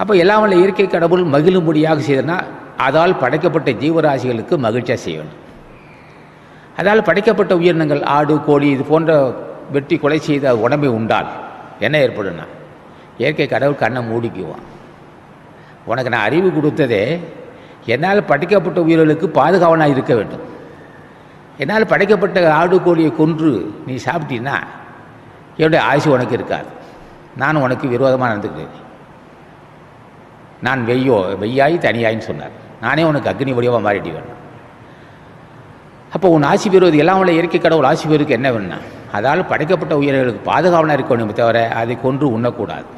அப்போ எல்லாம் வல்ல இயற்கை கடவுள் மகிழும்படியாக செய்தனா அதால் படைக்கப்பட்ட ஜீவராசிகளுக்கு மகிழ்ச்சியாக செய்ய வேண்டும். அதால் படைக்கப்பட்ட உயிரினங்கள் ஆடு கோழி இது போன்ற வெட்டி கொலை செய்த உடம்பை உண்டால் என்ன ஏற்படும்னா இயற்கை கடவுள் கண்ணை மூடிக்குவான். உனக்கு நான் அறிவு கொடுத்ததே என்னால் படைக்கப்பட்ட உயிர்களுக்கு பாதுகாவலாக இருக்க வேண்டும். என்னால் படைக்கப்பட்ட ஆடு கோழியை கொன்று நீ சாப்பிட்டீன்னா என்னுடைய ஆசை உனக்கு இருக்காது. நான் உனக்கு விரோதமாக நடந்துக்கிறேன். நான் வெய்யோ வெய்யாய் தனியாயின்னு சொன்னார். நானே உனக்கு அக்னி வடிவாக மாறிட்டு வேணும் அப்போ உன் ஆசி பெறுவது எல்லாம் உள்ள இயற்கை கடவுள் ஆசி பெறுவதுக்கு என்ன வேணும்னா அதால் படைக்கப்பட்ட உயிர்களுக்கு பாதுகாவலாக இருக்கணுமே தவிர அதை கொன்று உண்ணக்கூடாது.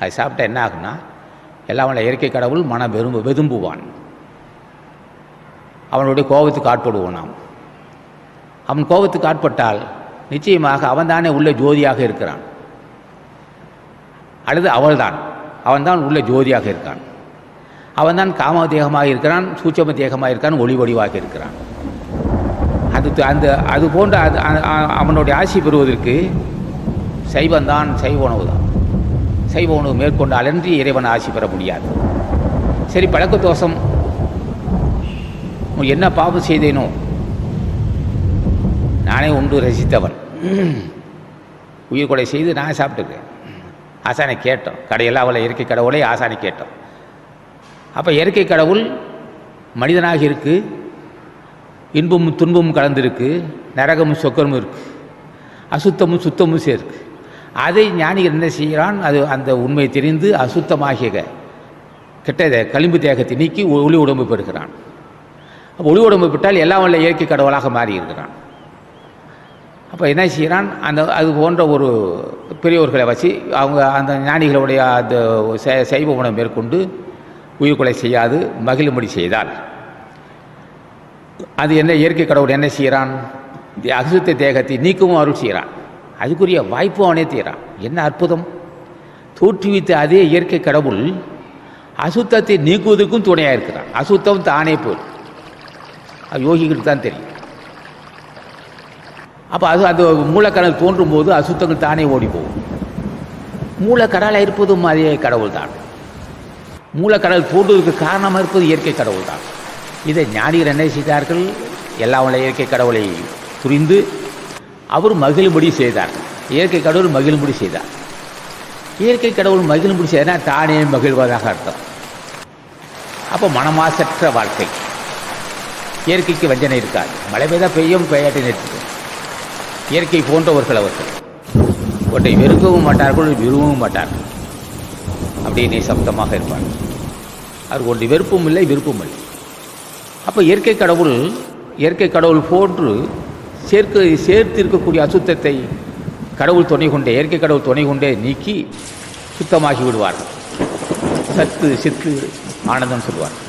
அது சாப்பிட்டா என்ன ஆகும்னா எல்லாம் உள்ள இயற்கை கடவுள் மன வெறும்பு வெதும்புவான். அவனுடைய கோபத்துக்கு ஆட்படுவோம் நாம். அவன் கோபத்துக்கு ஆட்பட்டால் நிச்சயமாக அவன்தானே உள்ள ஜோதியாக இருக்கிறான். அல்லது அவள்தான். அவன்தான் உள்ள ஜோதியாக இருக்கான். அவன்தான் காம தேகமாக இருக்கிறான் சூட்சம தேகமாக இருக்கான் ஒளி வடிவாக இருக்கிறான். அது அந்த அது போன்ற அது அவனுடைய ஆசி பெறுவதற்கு சைவந்தான் சைவ உணவு தான் சைவ உணவு மேற்கொண்டு அலன்றி இறைவன் ஆசி பெற முடியாது. சரி பழக்க தோஷம் உன் என்ன பாவம் செய்தேனோ நானே உண்டு ரசித்தவன். உயிர் கொலை செய்து நான் சாப்பிட்டுருக்கேன் ஆசானை கேட்டோம். கடையெல்லாம் அவளை இயற்கை கடவுளை ஆசானை கேட்டோம். அப்போ இயற்கை கடவுள் மனிதனாக இருக்கு. இன்பமும் துன்பமும் கலந்துருக்கு. நரகமும் சொக்கரமும் இருக்குது அசுத்தமும் சுத்தமும் சேர்க்கு. அதை ஞானிகள் என்ன செய்கிறான்? அது அந்த உண்மை தெரிந்து அசுத்தமாகிய கெட்ட களிம்பு தேகத்தை நீக்கி ஒளி உடம்பு பெறுகிறான். ஒளி உடம்பு பெற்றால் எல்லாம் வல்ல இயற்கை கடவுளாக மாறி இருக்கிறான். அப்போ என்ன செய்கிறான் அந்த அது போன்ற ஒரு பெரியவர்களை வச்சு அவங்க அந்த ஞானிகளுடைய அந்த சைவ உணவு மேற்கொண்டு உயிர்கொலை செய்யாது மகிழும்படி செய்தால் அது என்ன இயற்கை கடவுள் என்ன செய்கிறான் இந்த அசுத்த தேகத்தை நீக்கவும் அருள் செய்கிறான் அதுக்குரிய வாய்ப்பு அவனே தீரான் என்ன அற்புதம்? தோற்றுவித்த அதே இயற்கை கடவுள் அசுத்தத்தை நீக்குவதற்கும் துணையாக இருக்கிறான் அசுத்தம் தானே போய் யோகிகளுக்கு தான் தெரியும். அப்போ அது அந்த மூலக்கடல் தோன்றும் போது அசுத்தங்கள் தானே ஓடி போகும் மூலக்கடலாக இருப்பதும் அதே கடவுள் தான் மூலக்கடல் தோன்றுவதற்கு காரணமாக இருப்பது இயற்கை கடவுள் தான் இதை ஞானிகள் என்ன செய்தார்கள்? எல்லா உள்ள இயற்கை கடவுளை புரிந்து அவர் மகிழும்படி செய்தார். இயற்கை கடவுள் மகிழும்படி செய்தார். இயற்கை கடவுள் மகிழும்படி செய்தால் தானே மகிழ்வதாக அர்த்தம். அப்போ மனமாசற்ற வாழ்க்கை. இயற்கைக்கு வஞ்சனை இருக்காது. மழை பெய்தா பெய்யும் பெய்யாட்டி நிறுத்து இயற்கை போன்றவர்கள் அவர்கள். ஒன்றை வெறுக்கவும் மாட்டார்கள் விரும்பவும் மாட்டார்கள். அப்படியே நிசப்தமாக இருப்பார்கள். அவருக்கு ஒன்று வெறுப்பும் இல்லை விருப்பம் இல்லை. அப்போ இயற்கை கடவுள் இயற்கை கடவுள் போன்று சேர்க்க சேர்த்து இருக்கக்கூடிய அசுத்தத்தை கடவுள் துணை கொண்டே இயற்கை கடவுள் துணை கொண்டே நீக்கி சுத்தமாகி விடுவார்கள். சத்து சித்து ஆனந்தம் சொல்வார்கள்.